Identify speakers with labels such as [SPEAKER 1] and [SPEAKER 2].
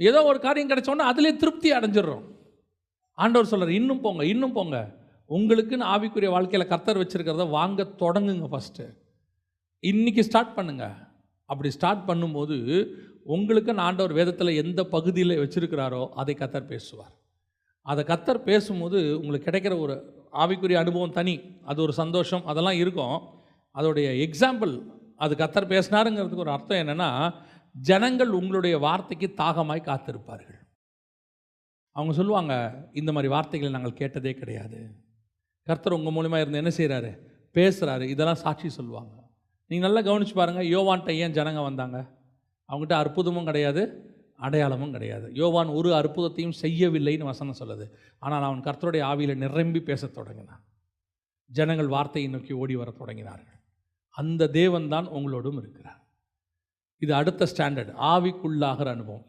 [SPEAKER 1] ஏதோ ஒரு காரியம் கிடைச்சோன்னா அதிலே திருப்தி அடைஞ்சிடுறோம். ஆண்டவர் சொல்கிறார் இன்னும் போங்க இன்னும் போங்க. உங்களுக்குன்னு ஆவிக்குரிய வாழ்க்கையில் கர்த்தர் வச்சிருக்கிறத வாங்க தொடங்குங்க ஃபஸ்ட்டு இன்னைக்கு ஸ்டார்ட் பண்ணுங்கள் அப்படி ஸ்டார்ட் பண்ணும்போது உங்களுக்குன்னு ஆண்டவர் வேதத்தில் எந்த பகுதியில் வச்சுருக்கிறாரோ அதை கத்தர் பேசுவார். அதை கத்தர் பேசும்போது உங்களுக்கு கிடைக்கிற ஒரு ஆவிக்குரிய அனுபவம் தனி. அது ஒரு சந்தோஷம் அதெல்லாம் இருக்கும். அதோடைய எக்ஸாம்பிள் அது கத்தர் பேசினாருங்கிறதுக்கு ஒரு அர்த்தம் என்னென்னா ஜனங்கள் உங்களுடைய வார்த்தைக்கு தாகமாய் காத்திருப்பார்கள். அவங்க சொல்லுவாங்க இந்த மாதிரி வார்த்தைகளை நாங்கள் கேட்டதே கிடையாது. கர்த்தர் உங்கள் மூலிமா இருந்து என்ன செய்கிறாரு பேசுகிறாரு இதெல்லாம் சாட்சி சொல்லுவாங்க. நீங்கள் நல்லா கவனிச்சு பாருங்கள் யோவான்கிட்ட ஏன் ஜனங்க வந்தாங்க? அவங்ககிட்ட அற்புதமும் கிடையாது அடையாளமும் கிடையாது. யோவான் ஒரு அற்புதத்தையும் செய்யவில்லைன்னு வசனம் சொல்லுது. ஆனால் அவன் கர்த்தருடைய ஆவியில் நிரம்பி பேசத் தொடங்கினான். ஜனங்கள் வார்த்தையை நோக்கி ஓடி வரத் தொடங்கினார்கள். அந்த தேவன் தான் உங்களோடும் இருக்கிறார். இது அடுத்த ஸ்டாண்டர்ட் ஆவிக்குள்ளாகிற அனுபவம்.